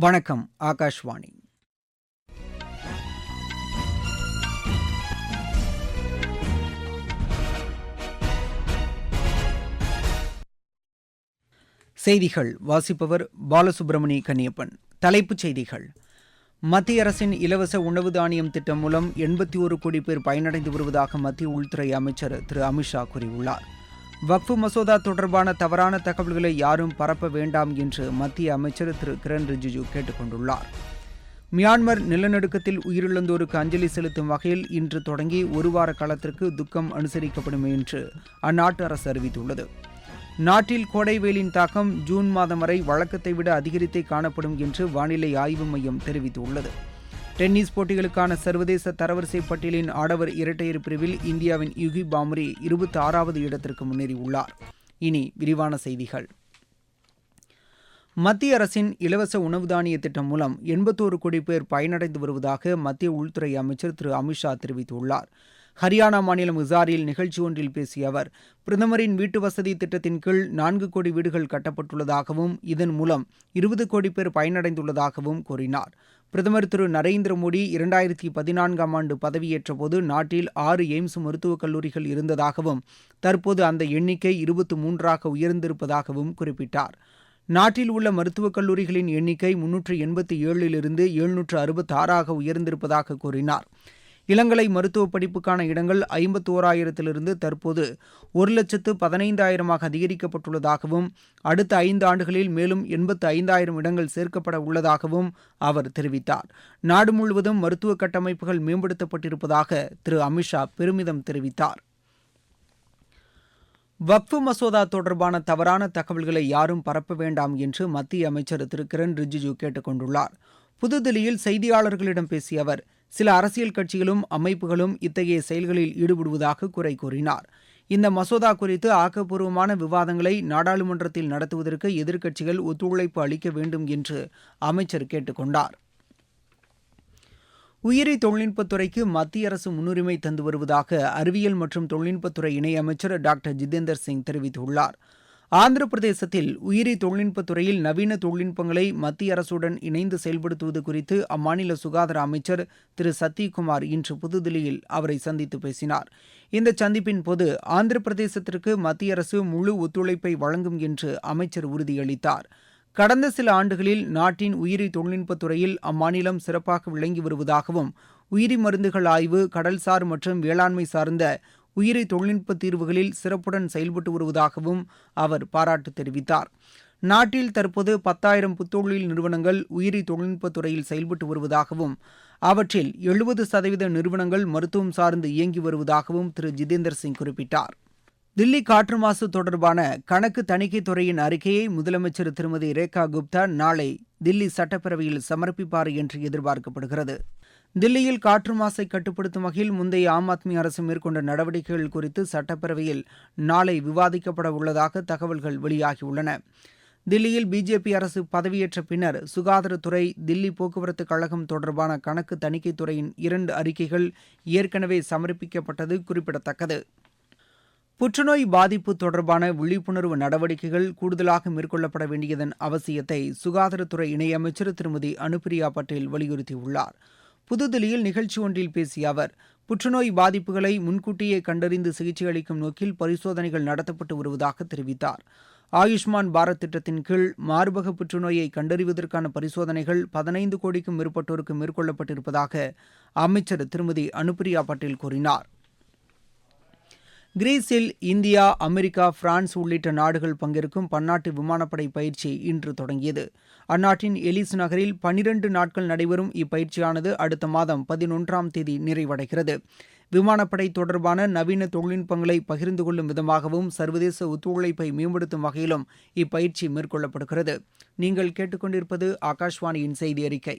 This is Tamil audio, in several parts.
வணக்கம் ஆகாஷ்வாணி. செய்திகள் வாசிப்பவர் பாலசுப்பிரமணிய கன்னியப்பன். தலைப்புச் செய்திகள். மத்திய அரசின் இலவச உணவு தானியம் திட்டம் மூலம் எண்பத்தி ஒரு கோடி பேர் பயனடைந்து வருவதாக மத்திய உள்துறை அமைச்சர் திரு அமித்ஷா கூறியுள்ளார். வக்ஃபு மசோதா தொடர்பான தவறான தகவல்களை யாரும் பரப்ப வேண்டாம் என்று மத்திய அமைச்சர் திரு. கிரண் ரிஜிஜு கேட்டுக் கொண்டுள்ளார் மியான்மர் நிலநடுக்கத்தில் உயிரிழந்தோருக்கு அஞ்சலி செலுத்தும் வகையில் இன்று தொடங்கி ஒரு வார காலத்திற்கு துக்கம் அனுசரிக்கப்படும் என்று அந்நாட்டு அரசு அறிவித்துள்ளது. நாட்டில் கோடை வெயிலின் தாக்கம் ஜூன் மாதம் வரை வழக்கத்தை விட அதிகரித்தே காணப்படும் என்று வானிலை ஆய்வு மையம் தெரிவித்துள்ளது. டென்னிஸ் போட்டிகளுக்கான சர்வதேச தரவரிசை பட்டியலின் ஆடவர் இரட்டையர் பிரிவில் இந்தியாவின் யுகி பாம்ரி இருபத்தி ஆறாவது இடத்திற்கு முன்னேறியுள்ளார். இனி விரிவான செய்திகள். மத்திய அரசின் இலவச உணவு தானிய திட்டம் மூலம் எண்பத்தோரு கோடி பேர் பயனடைந்து வருவதாக மத்திய உள்துறை அமைச்சர் திரு அமித்ஷா தெரிவித்துள்ளார். ஹரியானா மாநிலம் உசாரியில் நிகழ்ச்சி ஒன்றில் பேசிய அவர் பிரதமரின் வீட்டு வசதி திட்டத்தின் கீழ் நான்கு கோடி வீடுகள் கட்டப்பட்டுள்ளதாகவும் இதன் மூலம் இருபது கோடி பேர் பயனடைந்துள்ளதாகவும் கூறினார். பிரதமர் திரு நரேந்திர மோடி இரண்டாயிரத்தி பதினான்காம் ஆண்டு பதவியேற்றபோது நாட்டில் ஆறு எய்ம்ஸ் மருத்துவக் கல்லூரிகள் இருந்ததாகவும் தற்போது அந்த எண்ணிக்கை இருபத்தி மூன்றாக உயர்ந்திருப்பதாகவும் குறிப்பிட்டார். நாட்டில் உள்ள மருத்துவக் கல்லூரிகளின் எண்ணிக்கை முன்னூற்று எண்பத்தி ஏழிலிருந்து எழுநூற்று அறுபத்தி ஆறாக உயர்ந்திருப்பதாக கூறினார். இளங்கலை மருத்துவ படிப்புக்கான இடங்கள் ஐம்பத்தி ஓராயிரத்திலிருந்து தற்போது ஒரு லட்சத்து பதினைந்தாயிரமாக அதிகரிக்கப்பட்டுள்ளதாகவும் அடுத்த ஐந்து ஆண்டுகளில் மேலும் எண்பத்து ஐந்தாயிரம் இடங்கள் சேர்க்கப்பட உள்ளதாகவும் அவர் தெரிவித்தார். நாடு முழுவதும் மருத்துவ கட்டமைப்புகள் மேம்படுத்தப்பட்டிருப்பதாக திரு. அமித்ஷா பெருமிதம் தெரிவித்தார். வக்ஃபு மசோதா தொடர்பான தவறான தகவல்களை யாரும் பரப்ப வேண்டாம் என்று மத்திய அமைச்சர் திரு. கிரண் ரிஜிஜு கேட்டுக் கொண்டுள்ளார் புதுதில்லியில் செய்தியாளர்களிடம் பேசிய அவர் சில அரசியல் கட்சிகளும் அமைப்புகளும் இத்தகைய செயல்களில் ஈடுபடுவதாக குறை கூறினார். இந்த மசோதா குறித்து ஆக்கப்பூர்வமான விவாதங்களை நாடாளுமன்றத்தில் நடத்துவதற்கு எதிர்க்கட்சிகள் ஒத்துழைப்பு அளிக்க வேண்டும் என்று அமைச்சர் கேட்டுக்கொண்டார் உயிரி தொழில்நுட்பத்துறைக்கு மத்திய அரசு முன்னுரிமை தந்து வருவதாக அறிவியல் மற்றும் தொழில்நுட்பத்துறை இணையமைச்சர் டாக்டர் ஜிதேந்தர் சிங் தெரிவித்துள்ளார். ஆந்திர பிரதேசத்தில் உயிரி தொழில்நுட்பத்துறையில் நவீன தொழில்நுட்பங்களை மத்திய அரசுடன் இணைந்து செயல்படுத்துவது குறித்து அம்மாநில சுகாதார அமைச்சர் திரு. சத்தியகுமார் இன்று புதுதில்லியில் அவரை சந்தித்து பேசினார். இந்த சந்திப்பின் போது ஆந்திர பிரதேசத்திற்கு மத்திய அரசு முழு ஒத்துழைப்பை வழங்கும் என்று அமைச்சர் உறுதியளித்தார். கடந்த சில ஆண்டுகளில் நாட்டின் உயிரி தொழில்நுட்பத் துறையில் அம்மாநிலம் சிறப்பாக விளங்கி வருவதாகவும் உயிரி மருந்துகள் ஆய்வு கடல்சார் மற்றும் வேளாண்மை சார்ந்த உயிரி தொழில்நுட்ப தீர்வுகளில் சிறப்புடன் செயல்பட்டு வருவதாகவும் அவர் பாராட்டு தெரிவித்தார். நாட்டில் தற்போது பத்தாயிரம் புத்தொழில் நிறுவனங்கள் உயிரி தொழில்நுட்பத் துறையில் செயல்பட்டு வருவதாகவும் அவற்றில் எழுபது சதவீத நிறுவனங்கள் மருத்துவம் சார்ந்து இயங்கி வருவதாகவும் திரு. ஜிதேந்தர் சிங் குறிப்பிட்டார். தில்லி காற்று மாசு தொடர்பான கணக்கு தணிக்கை துறையின் அறிக்கையை முதலமைச்சர் திருமதி ரேகா குப்தா நாளை தில்லி சட்டப்பேரவையில் சமர்ப்பிப்பார் என்று எதிர்பார்க்கப்படுகிறது. தில்லியில் காற்று மாசை கட்டுப்படுத்தும் வகையில் முந்தைய ஆம் ஆத்மி அரசு மேற்கொண்ட நடவடிக்கைகள் குறித்து சட்டப்பேரவையில் நாளை விவாதிக்கப்பட உள்ளதாக தகவல்கள் வெளியாகியுள்ளன. தில்லியில் பிஜேபி அரசு பதவியேற்ற பின்னர் சுகாதாரத்துறை தில்லி போக்குவரத்து கழகம் தொடர்பான கணக்கு தணிக்கைத் துறையின் இரண்டு அறிக்கைகள் ஏற்கனவே சமர்ப்பிக்கப்பட்டது குறிப்பிடத்தக்கது. புற்றுநோய் பாதிப்பு தொடர்பான விழிப்புணர்வு நடவடிக்கைகள் கூடுதலாக மேற்கொள்ளப்பட வேண்டியதன் அவசியத்தை சுகாதாரத்துறை இணையமைச்சர் திருமதி அனுப்பிரியா பட்டேல் வலியுறுத்தியுள்ளார். புதுதில்லியில் நிகழ்ச்சி ஒன்றில் பேசிய அவர் புற்றுநோய் பாதிப்புகளை முன்கூட்டியே கண்டறிந்து சிகிச்சை அளிக்கும் நோக்கில் பரிசோதனைகள் நடத்தப்பட்டு வருவதாக தெரிவித்தார். ஆயுஷ்மான் பாரத் திட்டத்தின் கீழ் மார்பக புற்றுநோயை கண்டறிவதற்கான பரிசோதனைகள் பதினைந்து கோடிக்கும் மேற்பட்டோருக்கு மேற்கொள்ளப்பட்டிருப்பதாக அமைச்சர் திருமதி அனுப்பிரியா பட்டேல் கூறினார். கிரீஸில் இந்தியா அமெரிக்கா பிரான்ஸ் உள்ளிட்ட நாடுகள் பங்கேற்கும் பன்னாட்டு விமானப்படை பயிற்சி இன்று தொடங்கியது. அந்நாட்டின் எலிஸ் நகரில் பனிரண்டு நாட்கள் நடைபெறும் இப்பயிற்சியானது அடுத்த மாதம் பதினொன்றாம் தேதி நிறைவடைகிறது. விமானப்படை தொடர்பான நவீன தொழில்நுட்பங்களை பகிர்ந்து கொள்ளும் விதமாகவும் சர்வதேச ஒத்துழைப்பை மேம்படுத்தும் வகையிலும் இப்பயிற்சி மேற்கொள்ளப்படுகிறது. நீங்கள் கேட்டுக்கொண்டிருப்பது ஆகாஷ்வாணியின் செய்தி அறிக்கை.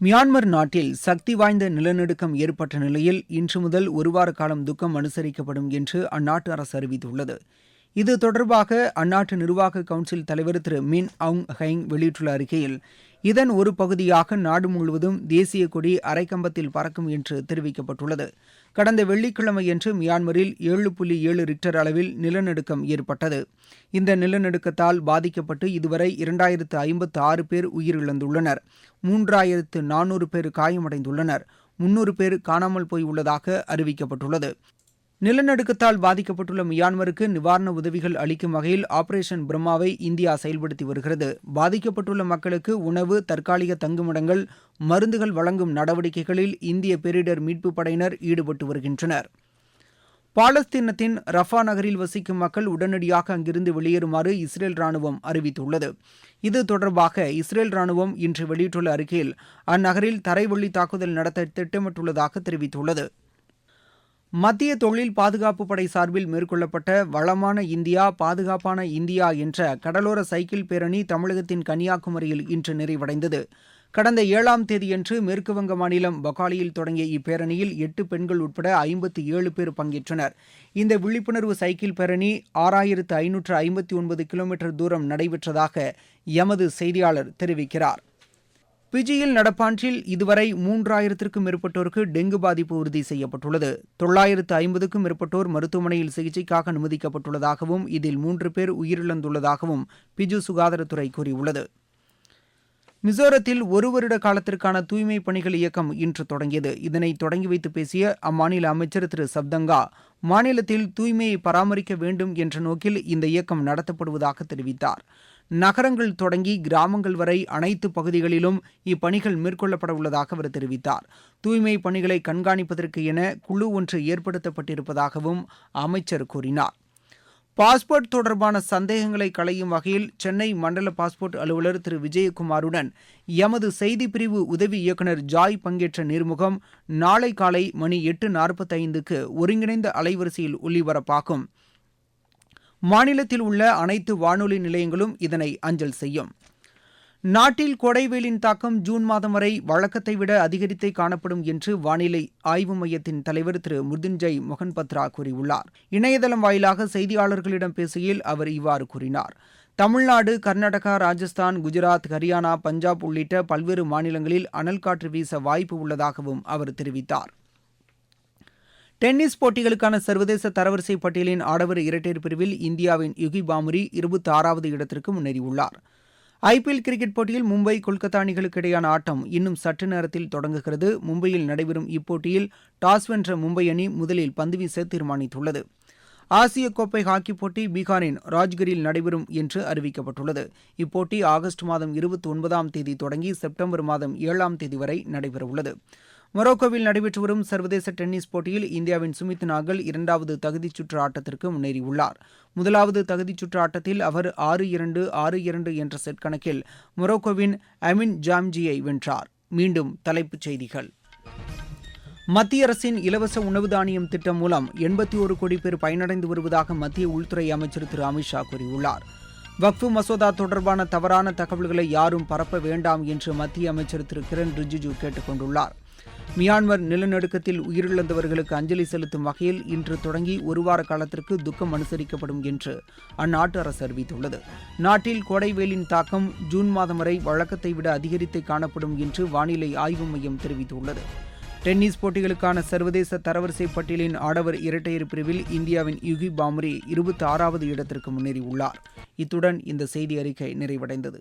மியான்மர் நாட்டில் சக்தி வாய்ந்த நிலநடுக்கம் ஏற்பட்ட நிலையில் இன்று முதல் ஒருவார காலம் துக்கம் அனுசரிக்கப்படும் என்று அந்நாட்டு அரசு அறிவித்துள்ளது. இது தொடர்பாக அந்நாட்டு நிர்வாக கவுன்சில் தலைவர் திரு மின் அவுங் ஹைங் வெளியிட்டுள்ள அறிக்கையில் இதன் ஒரு பகுதியாக நாடு முழுவதும் தேசிய கொடி அரைக்கம்பத்தில் பறக்கும் என்று தெரிவிக்கப்பட்டுள்ளது. கடந்த வெள்ளிக்கிழமையன்று மியான்மரில் ஏழு புள்ளி ஏழு ரிக்டர் அளவில் நிலநடுக்கம் ஏற்பட்டது. இந்த நிலநடுக்கத்தால் பாதிக்கப்பட்டு இதுவரை இரண்டாயிரத்து ஐம்பத்து ஆறு பேர் உயிரிழந்துள்ளனர். மூன்றாயிரத்து நானூறு பேர் காயமடைந்துள்ளனர். முன்னூறு பேர் காணாமல் போய் உள்ளதாக அறிவிக்கப்பட்டுள்ளது. நிலநடுக்கத்தால் பாதிக்கப்பட்டுள்ள மியான்மருக்கு நிவாரண உதவிகள் அளிக்கும் வகையில் ஆபரேஷன் பிரம்மாவை இந்தியா செயல்படுத்தி வருகிறது. பாதிக்கப்பட்டுள்ள மக்களுக்கு உணவு தற்காலிக தங்குமிடங்கள் மருந்துகள் வழங்கும் நடவடிக்கைகளில் இந்திய பேரிடர் மீட்புப் படையினர் ஈடுபட்டு வருகின்றனர். பாலஸ்தீனத்தின் ரஃபா நகரில் வசிக்கும் மக்கள் உடனடியாக அங்கிருந்து வெளியேறுமாறு இஸ்ரேல் ராணுவம் அறிவித்துள்ளது. இது தொடர்பாக இஸ்ரேல் ராணுவம் இன்று வெளியிட்டுள்ள அறிக்கையில் அந்நகரில் தரைவழி தாக்குதல் நடத்த திட்டமிட்டுள்ளதாக தெரிவித்துள்ளது. மத்திய தொழில் பாதுகாப்பு படை சார்பில் மேற்கொள்ளப்பட்ட வளமான இந்தியா பாதுகாப்பான இந்தியா என்ற கடலோர சைக்கிள் பேரணி தமிழகத்தின் கன்னியாகுமரியில் இன்று நிறைவடைந்தது. கடந்த ஏழாம் தேதியன்று மேற்குவங்க மாநிலம் பகாலியில் தொடங்கிய இப்பேரணியில் எட்டு பெண்கள் உட்பட ஐம்பத்தி ஏழு பேர் பங்கேற்றனர். இந்த விழிப்புணர்வு சைக்கிள் பேரணி ஆறாயிரத்து ஐநூற்று ஐம்பத்தி ஒன்பது கிலோமீட்டர் தூரம் நடைபெற்றதாக எமது செய்தியாளர் தெரிவிக்கிறார். பிஜியில் நடப்பாண்டில் இதுவரை மூன்றாயிரத்திற்கும் மேற்பட்டோருக்கு டெங்கு பாதிப்பு உறுதி செய்யப்பட்டுள்ளது. தொள்ளாயிரத்து ஐம்பதுக்கும் மேற்பட்டோர் மருத்துவமனையில் சிகிச்சைக்காக அனுமதிக்கப்பட்டுள்ளதாகவும் இதில் மூன்று பேர் உயிரிழந்துள்ளதாகவும் பிஜு சுகாதாரத்துறை கூறியுள்ளது. மிசோரத்தில் ஒரு வருட காலத்திற்கான தூய்மை பணிகள் இயக்கம் இன்று தொடங்கியது. இதனை தொடங்கி வைத்து பேசிய அம்மாநில அமைச்சர் திரு. சப்தங்கா மாநிலத்தில் தூய்மையை பராமரிக்க வேண்டும் என்ற நோக்கில் இந்த இயக்கம் நடத்தப்படுவதாக தெரிவித்தார். நகரங்கள் தொடங்கி கிராமங்கள் வரை அனைத்து பகுதிகளிலும் இப்பணிகள் மேற்கொள்ளப்பட உள்ளதாக அவர் தெரிவித்தார். தூய்மை பணிகளை கண்காணிப்பதற்கு என குழு ஒன்று ஏற்படுத்தப்பட்டிருப்பதாகவும் அமைச்சர் கூறினார். பாஸ்போர்ட் தொடர்பான சந்தேகங்களை களையும் வகையில் சென்னை மண்டல பாஸ்போர்ட் அலுவலர் திரு விஜயகுமாருடன் எமது செய்திப்பிரிவு உதவி இயக்குநர் ஜாய் பங்கேற்ற நேர்முகம் நாளை காலை மணி எட்டு நாற்பத்தைந்துக்கு ஒருங்கிணைந்த அலைவரிசையில் ஒலிபரப்பாகும் மாநிலத்தில் உள்ள அனைத்து வானொலி நிலையங்களும் இதனை அஞ்சல் செய்யும். நாட்டில் கொடைவெயிலின் தாக்கம் ஜூன் மாதம் வரை வழக்கத்தை விட அதிகரித்தே காணப்படும் என்று வானிலை ஆய்வு மையத்தின் தலைவர் திரு மிருதுஞ்சய் மொகன் பத்ரா கூறியுள்ளார். இணையதளம் வாயிலாக செய்தியாளர்களிடம் பேசுகையில் அவர் இவ்வாறு கூறினார். தமிழ்நாடு கர்நாடகா ராஜஸ்தான் குஜராத் ஹரியானா பஞ்சாப் உள்ளிட்ட பல்வேறு மாநிலங்களில் அனல் காற்று வீச வாய்ப்பு உள்ளதாகவும் அவர் தெரிவித்தார். டென்னிஸ் போட்டிகளுக்கான சர்வதேச தரவரிசை பட்டியலின் ஆடவர் இரட்டையர் பிரிவில் இந்தியாவின் யுகி பாமுரி இருபத்தி ஆறாவது இடத்திற்கு முன்னேறியுள்ளார். ஐபிஎல் கிரிக்கெட் போட்டியில் மும்பை கொல்கத்தா அணிகளுக்கு இடையேயான ஆட்டம் இன்னும் சற்று நேரத்தில் தொடங்குகிறது. மும்பையில் நடைபெறும் இப்போட்டியில் டாஸ் வென்ற மும்பை அணி முதலில் பந்துவீச தீர்மானித்துள்ளது. ஆசிய கோப்பை ஹாக்கி போட்டி பீகாரின் ராஜ்கிரில் நடைபெறும் என்று அறிவிக்கப்பட்டுள்ளது. இப்போட்டி ஆகஸ்ட் மாதம் இருபத்தி ஒன்பதாம் தேதி தொடங்கி செப்டம்பர் மாதம் ஏழாம் தேதி வரை நடைபெறவுள்ளது. மொரோக்கோவில் நடைபெற்று வரும் சர்வதேச டென்னிஸ் போட்டியில் இந்தியாவின் சுமித் நாகல் இரண்டாவது தகுதிச் சுற்று ஆட்டத்திற்கு முன்னேறியுள்ளார். முதலாவது தகுதிச் சுற்று ஆட்டத்தில் அவர் ஆறு இரண்டு ஆறு இரண்டு என்ற செட் கணக்கில் மொரோக்கோவின் அமின் ஜாம்ஜியை வென்றார். மீண்டும் தலைப்புச் செய்திகள். மத்திய அரசின் இலவச உணவு தானியம் திட்டம் மூலம் எண்பத்தி ஒரு கோடி பேர் பயனடைந்து வருவதாக மத்திய உள்துறை அமைச்சர் திரு அமித்ஷா கூறியுள்ளார். வக்ஃபு மசோதா தொடர்பான தவறான தகவல்களை யாரும் பரப்ப வேண்டாம் என்று மத்திய அமைச்சர் திரு கிரண் ரிஜிஜு கேட்டுக் கொண்டுள்ளார். மியான்மர் நிலநடுக்கத்தில் உயிரிழந்தவர்களுக்கு அஞ்சலி செலுத்தும் வகையில் இன்று தொடங்கி ஒரு வார காலத்திற்கு துக்கம் அனுசரிக்கப்படும் என்று அந்நாட்டு அரசு அறிவித்துள்ளது. நாட்டில் கோடைவேலின் தாக்கம் ஜூன் மாதம் வரை வழக்கத்தை விட அதிகரித்தே காணப்படும் என்று வானிலை ஆய்வு மையம் தெரிவித்துள்ளது. டென்னிஸ் போட்டிகளுக்கான சர்வதேச தரவரிசை பட்டியலின் ஆடவர் இரட்டையர் பிரிவில் இந்தியாவின் யுகி பாமரி இருபத்தி ஆறாவது இடத்திற்கு முன்னேறியுள்ளார். இத்துடன் இந்த செய்தி அறிக்கை நிறைவடைந்தது.